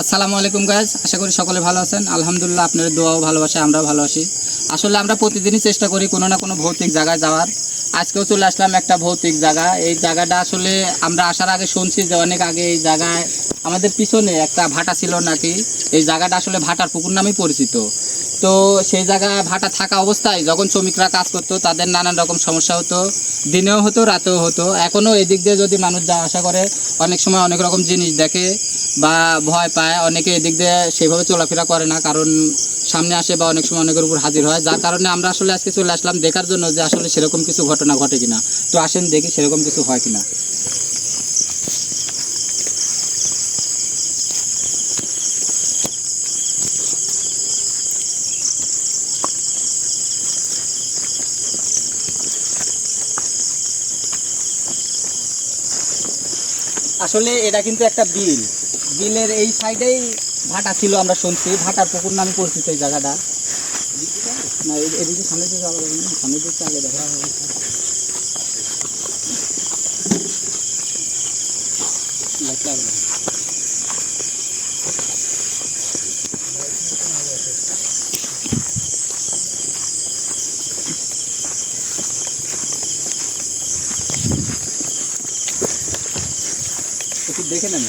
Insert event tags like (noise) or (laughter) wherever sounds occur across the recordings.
আসসালামু আলাইকুম গাইজ আশা করি সকলে ভালো আছেন। আলহামদুলিল্লাহ, আপনাদের দোয়াও ভালোবাসে আমরাও ভালো আছি। আসলে আমরা প্রতিদিনই চেষ্টা করি কোনো না কোনো ভৌতিক জায়গায় যাওয়ার। আজকেও চলে আসলাম একটা ভৌতিক জায়গা। এই জায়গাটা আসলে আমরা আসার আগে শুনছি যে অনেক আগে এই জায়গায় আমাদের পিছনে একটা ভাটা ছিল নাকি। এই জায়গাটা আসলে ভাটার পুকুর নামেই পরিচিত। তো সেই জায়গায় ভাটা থাকা অবস্থায় যখন শ্রমিকরা কাজ করতো, তাদের নানান রকম সমস্যা হতো। দিনেও হতো, রাতেও হতো। এখনও এদিক দিয়ে যদি মানুষ যা আশা করে, অনেক সময় অনেক রকম জিনিস দেখে বা ভয় পায়। অনেকে এদিক দিয়ে সেভাবে চলাফেরা করে না, কারণ সামনে আসে বা অনেক সময় অনেকের উপর হাজির হয়। যার কারণে আমরা আসলে আজকে চলে আসলাম দেখার জন্য যে আসলে সেরকম কিছু ঘটনা ঘটে কিনা। তো আসেন দেখি সেরকম কিছু হয় কিনা। আসলে এটা কিন্তু একটা বিল। বিলের এই সাইডেই ভাটা ছিল আমরা শুনছি। ভাটার পুকুর নামে পরিচিত এই জায়গাটা। না এদিকে সামনে দিকে আলাদা না সামনে দিকে আগে দেখা হবে লাইট লাগবে না। একটু দেখে নেন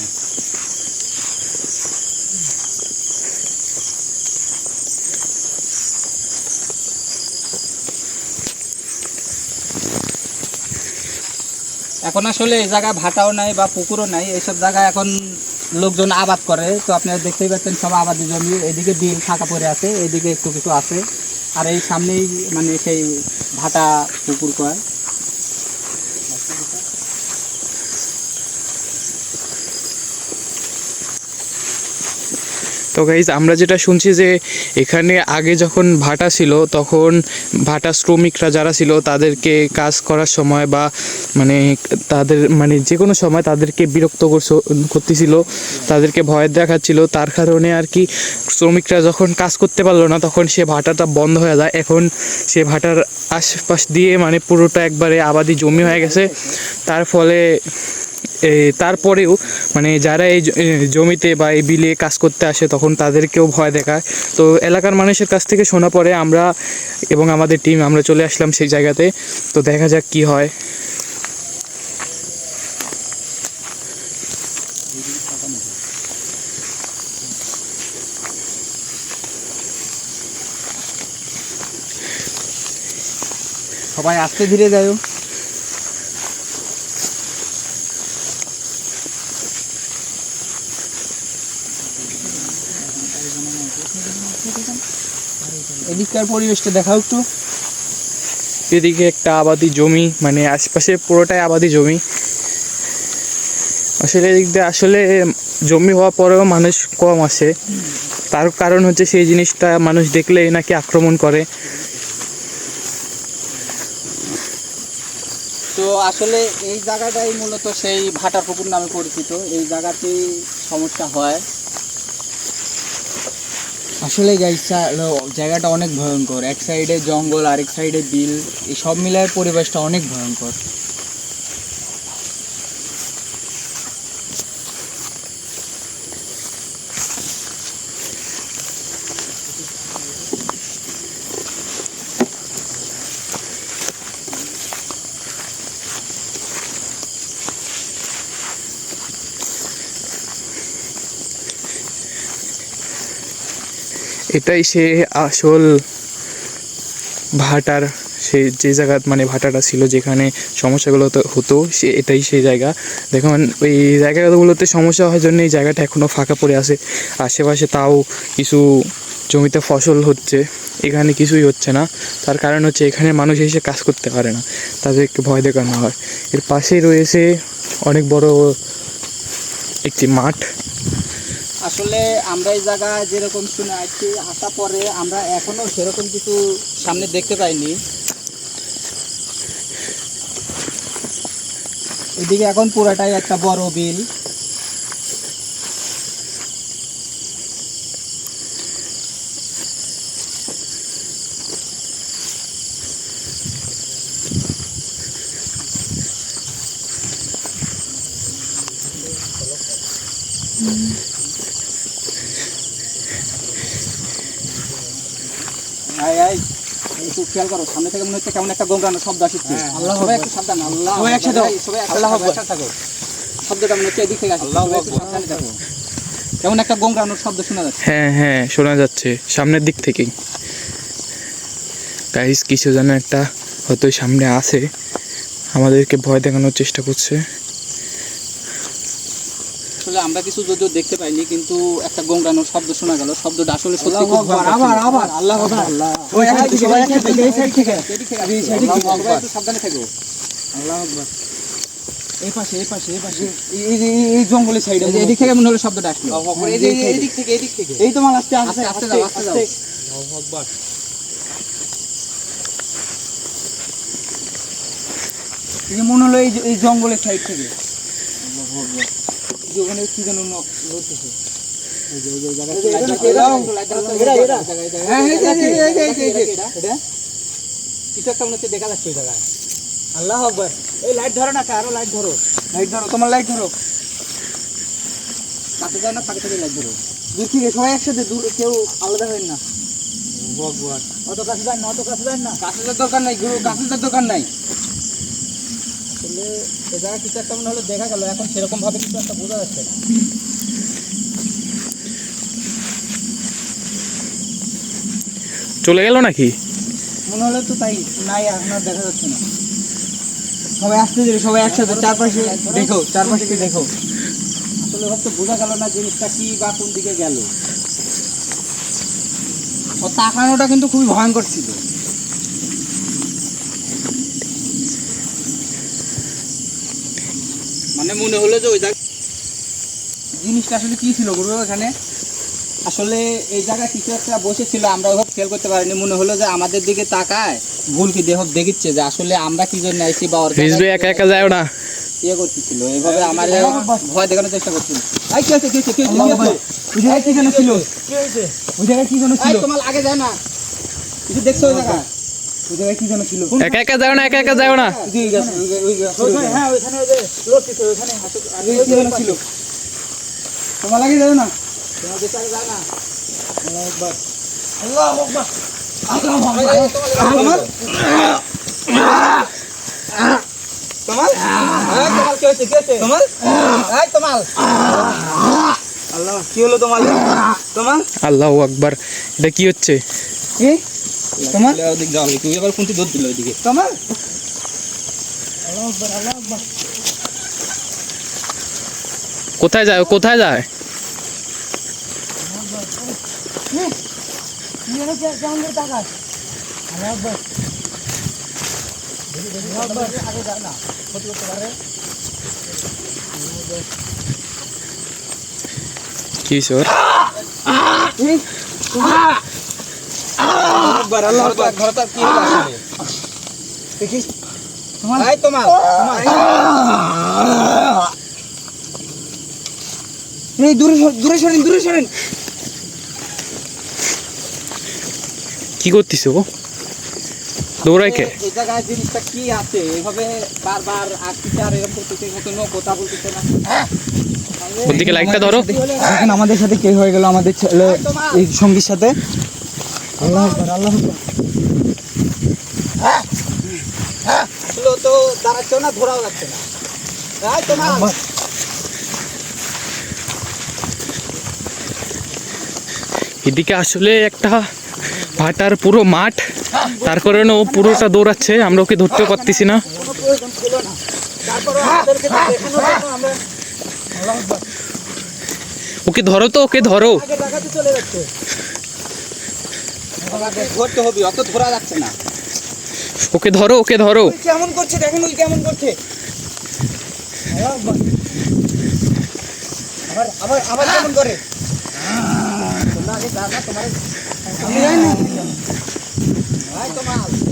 এখন আসলে এই জায়গায় ভাটাও নাই বা পুকুরও নাই, এইসব জায়গায় এখন লোকজন আবাদ করে। তো আপনারা দেখতেই পাচ্ছেন সব আবাদি জমি, এদিকে বিল ফাঁকা পড়ে আছে, এদিকে একটু কিছু আছে। আর এই সামনেই মানে সেই ভাটা পুকুর কয়। তো গাইজ আমরা যেটা শুনছি যে এখানে আগে যখন ভাটা ছিল, তখন ভাটা শ্রমিকরা যারা ছিল, তাদেরকে কাজ করার সময় বা মানে তাদের মানে যে কোনো সময় তাদেরকে বিরক্ত করতেছিল, তাদেরকে ভয় দেখাচ্ছিল। তার কারণে আর কি শ্রমিকরা যখন কাজ করতে পারল না, তখন সে ভাটাটা বন্ধ হয়ে যায়। এখন সে ভাটার আশপাশ দিয়ে মানে পুরোটা একবারে আবাদি জমি হয়ে গেছে। তার ফলে তারপরেও মানে যারা এই জমিতে বা এই বিলে কাজ করতে আসে তখন তাদেরকেও ভয় দেখায়। তো এলাকার মানুষের কাছ থেকে শোনা পরে আমরা এবং আমাদের টিম আমরা চলে আসলাম সেই জায়গাতে। তো দেখা যাক কি হয়। সবাই আস্তে ধীরে যাও এদিককার পরিবেশটা দেখাও একটু। এদিকে একটা আবাদি জমি মানে আশপাশে পুরোটাই আবাদি জমি। আসলে এদিক দিয়ে আসলে জমি হওয়ার পরেও মানুষ কম আসে। তার কারণ হচ্ছে সেই জিনিসটা মানুষ দেখলেই নাকি আক্রমণ করে। তো আসলে এই জায়গাটাই মূলত সেই ভাটা পুকুর নামে পরিচিত। এই জায়গাতেই সমস্যা হয়। আসলে গাইসা জায়গাটা অনেক ভয়ঙ্কর। এক সাইডে জঙ্গল, আরেক সাইডে বিল এই সব মিলায় পরিবেশটা অনেক ভয়ঙ্কর। এটাই সে আসল ভাটার, সে যে জায়গা মানে ভাটাটা ছিল যেখানে সমস্যাগুলো হতো, সে এটাই সেই জায়গা। দেখুন ওই জায়গাগুলোতে সমস্যা হওয়ার জন্য এই জায়গাটা এখনও ফাঁকা পড়ে আছে। আশেপাশে তাও কিছু জমিতে ফসল হচ্ছে, এখানে কিছুই হচ্ছে না। তার কারণ হচ্ছে এখানে মানুষ এসে কাজ করতে পারে না, তাদেরকে ভয় দেখানো হয়। এর পাশেই রয়েছে অনেক বড় একটি মাঠ। আসলে আমরা এই জায়গায় যেরকম শুনে আসছি আসা পরে আমরা এখনও সেরকম কিছু সামনে দেখতে পাইনি। এদিকে এখন পুরাটাই একটা বড় বিল আই আই একটু খেয়াল করো সামনে থেকে মনে হচ্ছে কেমন একটা গোমরানো শব্দ আসছে। আল্লাহ সবাই একটু সাবধান আল্লাহ সবাই একসাথে সবাই আল্লাহ থাকো, শব্দটা মনে হচ্ছে এদিক থেকে আসছে সবাই একটু সাবধানে থাকো। কেমন একটা শব্দ শোনা যাচ্ছে। হ্যাঁ হ্যাঁ শোনা যাচ্ছে সামনের দিক থেকেই। গাইস কিছু যেন একটা হয়তো সামনে আছে। আমাদেরকে ভয় দেখানোর চেষ্টা করছে। আসলে আমরা কিছু যদিও দেখতে পাইনি কিন্তু একটা গোমরানোর শব্দ শোনা গেল শব্দটা আসলে সত্যি খুব আকবার, ভয়ঙ্কর আবার, আবার, আল্লাহ আকবার, আল্লাহ সবাই একসাথে, সবাই একসাথে, এই সাইড থেকে। এই আসছে। সাইডে আল্লাহু কি? আকবার। একটু সাবধানে থাকো আল্লাহ আকবার। এই পাশে এই পাশে এই পাশে এই- এই যে- এই- জঙ্গলের সাইডে এদিক থেকে মনে হলো শব্দটা আসলো এই যে- এই যে- এদিক থেকে এদিক থেকে এই তো মাল আস্তে আস্তে আস্তে, আস্তে আস্তে যাও, আস্তে যাও। এই মনে হলো এই যে- এই জঙ্গলের সাইড থেকে যে ওখানে কি যেন ন- লড়তেছে। এই যে- এই যে- এই জায়গায়- লাইট ধরো, লাইট ধরো, এরা- লাইট এরা। ধরো, জায়গায়, জায়গায়। হ্যাঁ? কিছু দেখা যাচ্ছে ওই জায়গায়। আল্লাহ আকবার। এই লাইট ধরো না আরও লাইট ধরো। লাইট ধরো তোমার লাইট ধরো। কাছে যাও না ফাঁকে থেকে লাইট ধরো। দূর থেকে সবাই একসাথে দূর কেউ আলাদা হয় না। অত কাছে যান না অত কাছে যান না। কাছে দরকার নাই গুরু কাছে দরকার নাই। আসলে এ জায়গায় কিছু একটা মনে হলো দেখা গেল এখন সেরকম ভাবে কিছু একটা বোঝা যাচ্ছে না। চলে গেল নাকি? মনে হলো তো তাই নাই এখন আর দেখা যাচ্ছে না। সবাই আসতে দিলে সবাই একসাথে চারপাশে দেখো চারপাশে দেখো। আসলে হয়তো বোঝা গেল না জিনিসটা কি বা কোন দিকে গেল। ও তাকানোটা কিন্তু খুবই ভয়ঙ্কর ছিল। মানে মনে হলো যে ওই জিনিসটা আসলে কি ছিল গুরু এখানে? আসলে এই জায়গায় কিছু একটা বসেছিল আমরা ওইভাবে খেয়াল করতে পারিনি। মনে হলো যে আমাদের দিকে তাকায় ভুল কি দেহ দেখিচ্ছে যে আসলে আমরা কি জন্য আইছি বা একা একা যায় না। ইয়ে করতেছিল। এইভাবে আমার ভয় দেখানোর চেষ্টা করছিল এই কি হচ্ছে কি হচ্ছে কি কি হচ্ছে ওই জায়গায় কি যেন ছিল? ওই জায়গায় কি যেন ছিল? তোমার আগে যায় না। কিছু দেখছ ওই জায়গায় কি একা একা যায় না একা একা যায় না। হ্যাঁ তোমার লাগে না? তোমার না। আল্লাহ আকবার। তোমার? তোমার? কি হচ্ছে কি হচ্ছে তোমার? এই তোমার। আল্লাহ কি হলো তোমার? তোমার? আল্লাহ আকবার। এটা কি হচ্ছে? কি? তোমার? ওদিক যাওয়া তুই এবার কোনটি দৌড় দিল ওইদিকে? তোমার? কোথায় যায়? কোথায় যায়? কি আকবার আল্লাহ আকবার ঘরে তো আর কি হলো আসলে? দেখি। তোমার এই তোমার তোমার। এই দূরে দূরে সরেন দূরে সরেন। কি করতিস ও দৌড়ায় কে? এই জায়গায় জিনিসটা কি আছে? এভাবে বারবার আসতেছে আর এরকম করতেছে কোনো কথা বলতেছে না। ওর দিকে লাইটটা ধরো। দেখেন আমাদের সাথে কে হয়ে গেল? আমাদের ছেলে এই সঙ্গীর সাথে? আল্লাহ আল্লাহ এদিকে আসলে একটা ভাটার পুরো মাঠ তার কারণে ও পুরোটা দৌড়াচ্ছে, আমরা ওকে ধরতে পারতেছি না। ওকে ধরো তো, ওকে ধরো। আমাকে ধরতে হবে অত ধরা যাচ্ছে না। ওকে ধরো ওকে ধরো। কেমন করছে দেখেন ওই কেমন করছে। আবার আবার আবার কেমন করে?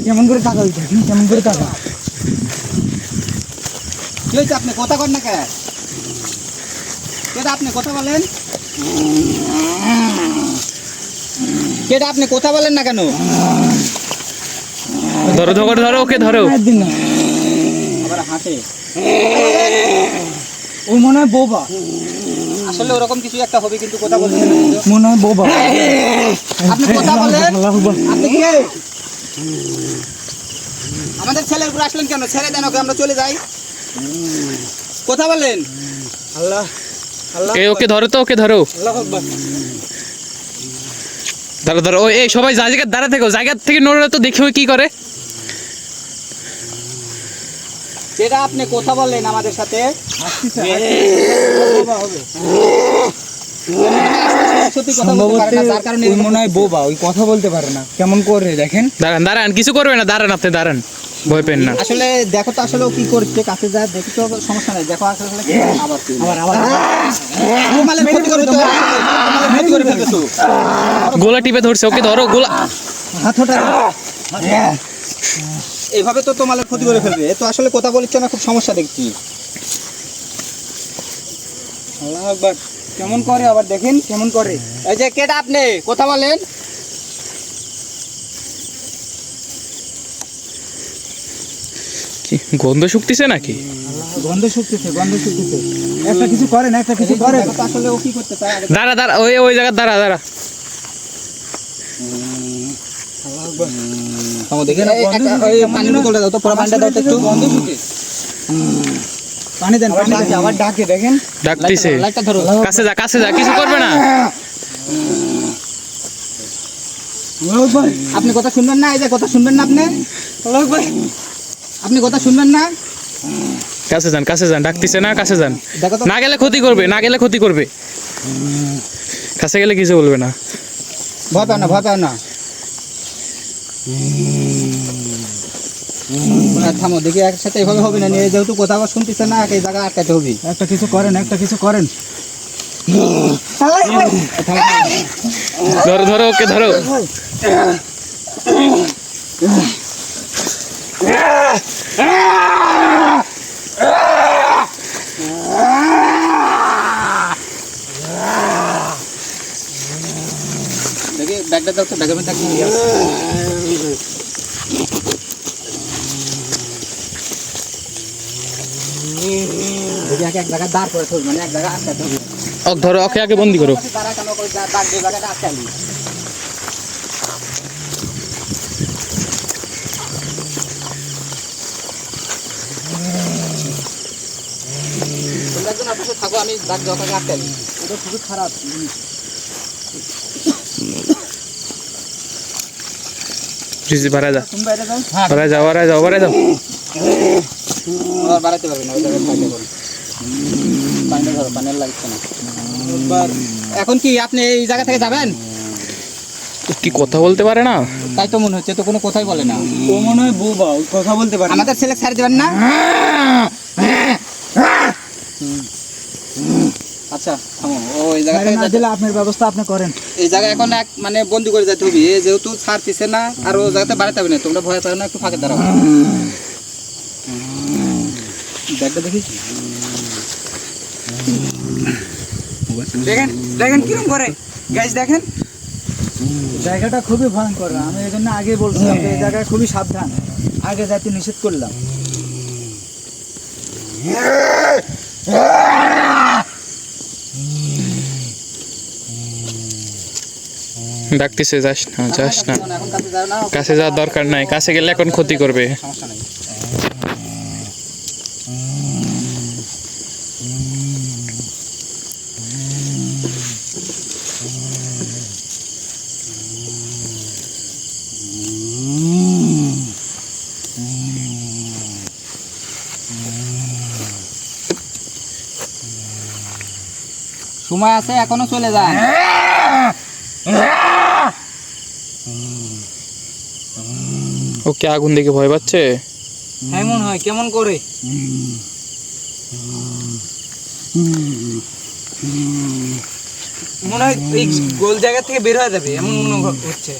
কেমন করে টাকা দেখেন কেমন করে টাকা কি হয়েছে আপনি? কথা কর না কে? কেটা আপনি কথা বলেন। কেটা আপনি কথা বলেন না কেন? ধরো ধরো ধরো ওকে ধরো। আবার হাসে। ও মনে হয় বোবা। আসলে ওরকম কিছু একটা হবে কিন্তু কথা কিন্তু। মনে হয় বোবা। আপনি কথা বলেন। আল্লাহ আপনি কে? আমাদের ছেলের উপর আসলেন কেন? ছেড়ে দেন ওকে আমরা চলে যাই। কথা বলেন। আল্লাহ আল্লাহ ওকে ধরো তো ওকে ধরো। আল্লাহ আকবার। ধরো ধরো ও এই সবাই জায়গা দাঁড়া থেকো জায়গার থেকে নড়লে তো দেখি ওই কি করে। যেটা আপনি কথা বললেন আমাদের সাথে বোবা হবে। সত্যি কথা বলতে পারে না যার কারণে ওই এরকম মনে হয় বোবা ওই কথা বলতে পারে না। কেমন করে দেখেন। দাঁড়ান দাঁড়ান কিছু করবে না দাঁড়ান আপনি দাঁড়ান। ভয় পেন না। আসলে দেখো তো আসলে কি করছে কাছে যা দেখি তো সমস্যা নাই। দেখো আসলে আবার আবার গোলা টিপে ধরছে ওকে ধরো গোলা। হাত ওটা এইভাবে তো তোমালের ক্ষতি করে ফেলবে। তো আসলে কথা বলছে না খুব সমস্যা দেখছি। আল্লাহ কেমন করে? আবার দেখেন কেমন করে। এই যে কেটা আপনি? কথা বলেন। গন্ধ শুকতিছে নাকি? গন্ধ শুকতেছে গন্ধ শুকতেছে। একটা কিছু করেন একটা কিছু করেন আসলে ও কি করতে চায় দাঁড়া দাঁড়া ওই ওই জায়গা দাঁড়া দাঁড়া। দেখে না ওই পানির বোতলটা দাও তো পুরো পানিটা দাও তো একটু গন্ধ শুকে পানি দেন। আবার ডাকে দেখেন। ডাকতিছে। কাছে যা কাছে যা কিছু করবে না। আপনি কথা শুনবেন না? এই যে কথা শুনবেন না আপনি? আপনি কথা শুনবেন না? কাছে যান কাছে যান ডাকতেছে না কাছে যান। দেখো তো। না গেলে ক্ষতি করবে না গেলে ক্ষতি করবে। কাছে গেলে কিছু বলবে না। ভয় পাও না ভয় পাও না। থামো দেখি একসাথে এভাবে হবে না নিয়ে যেহেতু কথা আবার শুনতেছে না এই জায়গা আটকাতে হবে। একটা কিছু করেন একটা কিছু করেন। ধরো ধরো ওকে ধরো। দেখি ব্যাগটা দাও তো মধ্যে থাকবে এক জায়গায় দাঁড় করে থাকবে মানে ধরো ওকে আগে বন্দি করো তারা কেন করে দাঁড় দিয়ে জায়গাটা আটকালি তোমরা একজন আপনার থাকো আমি দাগ এটা খুবই খারাপ। জিনিস রিজি যা তুমি যাও। ভাড়া যাও ভাড়া যাও আর বাড়াতে পারবে না ওই জায়গায় থাকতে পারবে পানিটা ধরো পানির লাগছে না। এখন কি আপনি এই জায়গা থেকে যাবেন? কি কথা বলতে পারে না? তাই তো মনে হচ্ছে তো কোনো কথাই বলে না। ও মনে হয় বোবা কথা বলতে পারে আমাদের ছেলে ছাড়ি দেবেন না? আচ্ছা থামো। ও এই জায়গা না দিলে আপনার ব্যবস্থা আপনি করেন। এই জায়গা এখন এক মানে বন্দি করে যেতে হবে। এ যেহেতু ছাড়তেছে না আর ও জায়গাতে বাড়াতে হবে না তোমরা ভয় না একটু ফাঁকে দাঁড়াও। ব্যাগটা দেখি। দেখেন দেখেন কীরকম করে। দেখেন। জায়গাটা খুবই ভয়ঙ্কর। আমি এই জন্য আগে বলছিলাম যে এই জায়গায় খুবই সাবধান। আগে যাতে নিষেধ করলাম। (laughs) ডাকতিছে যাস না যাস না। কাছে যাওয়ার দরকার নাই কাছে গেলে এখন ক্ষতি করবে। সময় আছে এখনও চলে যান। ও কি আগুন দেখে ভয় পাচ্ছে? এমন হয় কেমন করে? মনে হয় এই গোল জায়গা থেকে বের হয়ে যাবে এমন মনে হচ্ছে।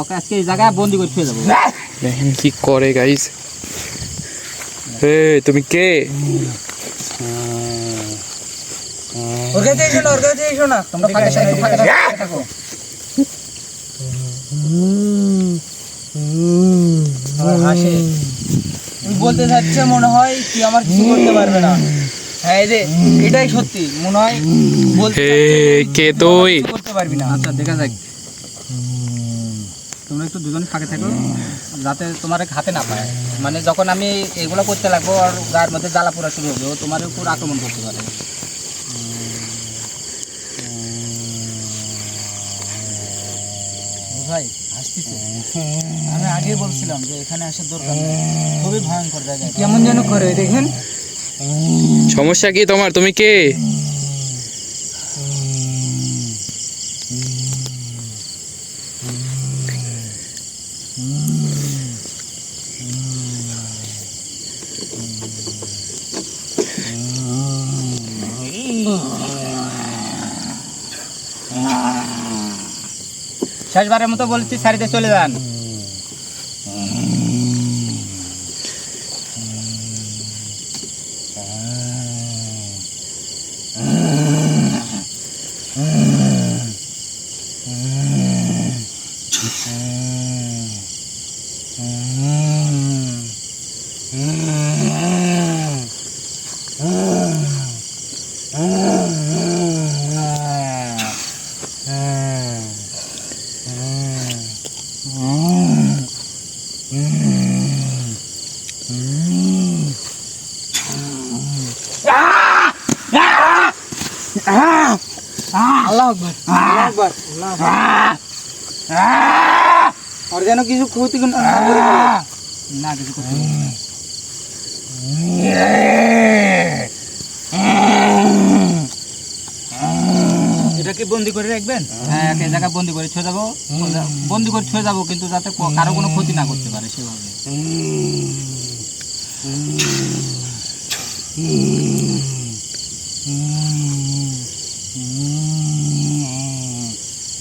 ওকে আজকে এই জায়গায় বন্দি করে ফেলে দেবো। দেখেন কি করে গাইস হে তুমি কে? ওর কাছে এসো না। ওর কাছে এসো না তোমরা ফাঁকে ফাঁকে থাকো, হাসে। বলতে চাচ্ছে মনে হয় তুই আমার কিছু করতে পারবে না। হ্যাঁ এই যে এটাই সত্যি। মনে হয় বলতে কে তুই আমার তুই? কিছু করতে পারবি না। আচ্ছা দেখা যাক। তোমরা একটু দুজনে ফাঁকে থাকো যাতে তোমার হাতে না পায়। মানে যখন আমি এগুলো করতে লাগবো আর গায়ের মধ্যে জ্বালা পোড়া শুরু হবে ও তোমার উপর আক্রমণ করতে পারে। ভাই হাসতেছে। আমি আগে বলছিলাম যে এখানে আসার দরকার নেই। খুবই ভয়ঙ্কর জায়গা কেমন যেন করে দেখেন। সমস্যা কি তোমার? তুমি কে? শেষবারের মতো বলছি সারিতে চলে যান। আল্লাহ আকবার আল্লাহ আকবার আল্লাহ আকবার। আর যেন কিছু ক্ষতি না কিছু করতে হবে এটা কি বন্দি করে রাখবেন? হ্যাঁ এক জায়গায় বন্দি করে ছুঁয়ে যাব। বন্দি করে ছুঁয়ে যাব, কিন্তু যাতে কারও কোনো ক্ষতি না করতে পারে সেভাবে।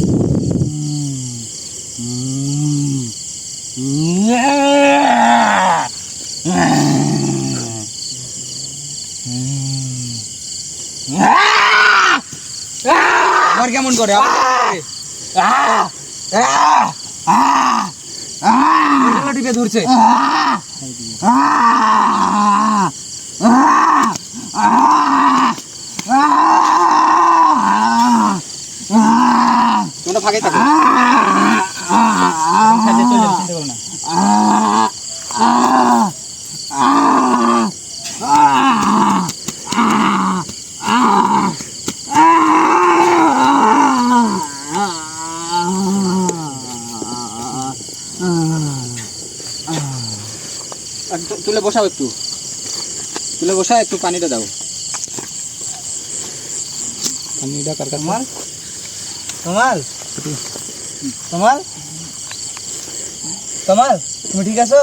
আবার কেমন করে? টিপে ধরছে তোমরা ফাঁকে থাকো সাথে চলে যাব, চিন্তা করো না আর তু- তুলে বসাও একটু। তুলে বসা একটু পানিটা দাও। পানিটা কার কাছে? তোমার? তোমার তোমার? তোমার? তুমি ঠিক আছো?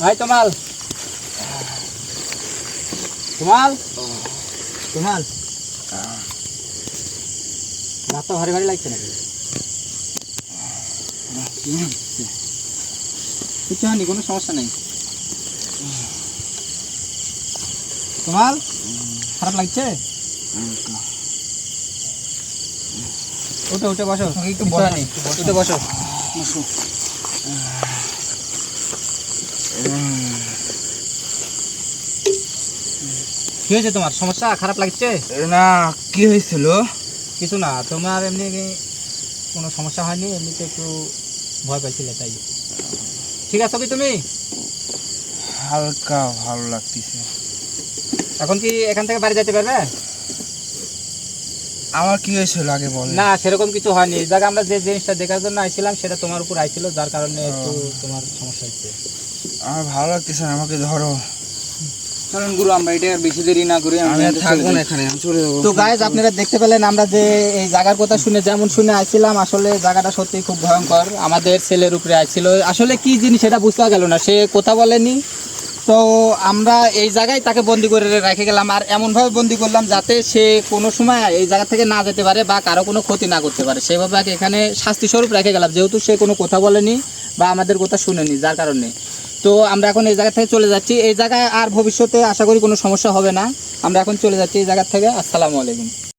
ভাই তোমাল। তোমাল। তোমার রাত তো ভারী ভারী লাগছে নাকি? কিছু হয়নি কোনো সমস্যা নেই। তোমাল খারাপ লাগছে? উঠে উঠে বসো। একটু। একটু উঠে বসো। কি হয়েছে তোমার? সমস্যা? খারাপ লাগছে? না কি হয়েছিল? কিছু না তোমার এমনি কোনো সমস্যা হয়নি? এমনিতে একটু ভয় পাইছিলে তাই। ঠিক আছো কি তুমি? হালকা ভালো লাগতেছে। এখন কি এখান থেকে বাড়ি যেতে পারবে? আমার কি হয়েছিল আগে বল। না সেরকম কিছু হয়নি। দেখ আমরা যে জিনিসটা দেখার জন্য আইছিলাম সেটা তোমার উপর আইছিল যার কারণে একটু তোমার সমস্যা হচ্ছে আমার ভালো লাগতেছে না আমাকে ধরো। চলুন গুরু আমরা এটা বেশি দেরি না করি আমি থাকব না এখানে আমি চলে যাব। তো গাইজ আপনারা দেখতে পেলেন আমরা যে এই জায়গার কথা শুনে যেমন শুনে আসছিলাম আসলে জায়গাটা সত্যি খুব ভয়ঙ্কর। আমাদের ছেলের উপরে আসছিল আসলে কি জিনিস সেটা বুঝতে গেল না সে কথা বলেনি। তো আমরা এই জায়গায় তাকে বন্দি করে রেখে গেলাম আর এমনভাবে বন্দি করলাম যাতে সে কোনো সময় এই জায়গা থেকে না যেতে পারে বা কারও কোনো ক্ষতি না করতে পারে। সেভাবে এখানে শাস্তি স্বরূপ রেখে গেলাম যেহেতু সে কোনো কথা বলেনি বা আমাদের কথা শুনেনি যার কারণে। তো আমরা এখন এই জায়গা থেকে চলে যাচ্ছি। এই জায়গায় আর ভবিষ্যতে আশা করি কোনো সমস্যা হবে না। আমরা এখন চলে যাচ্ছি এই জায়গার থেকে। আসসালামু আলাইকুম।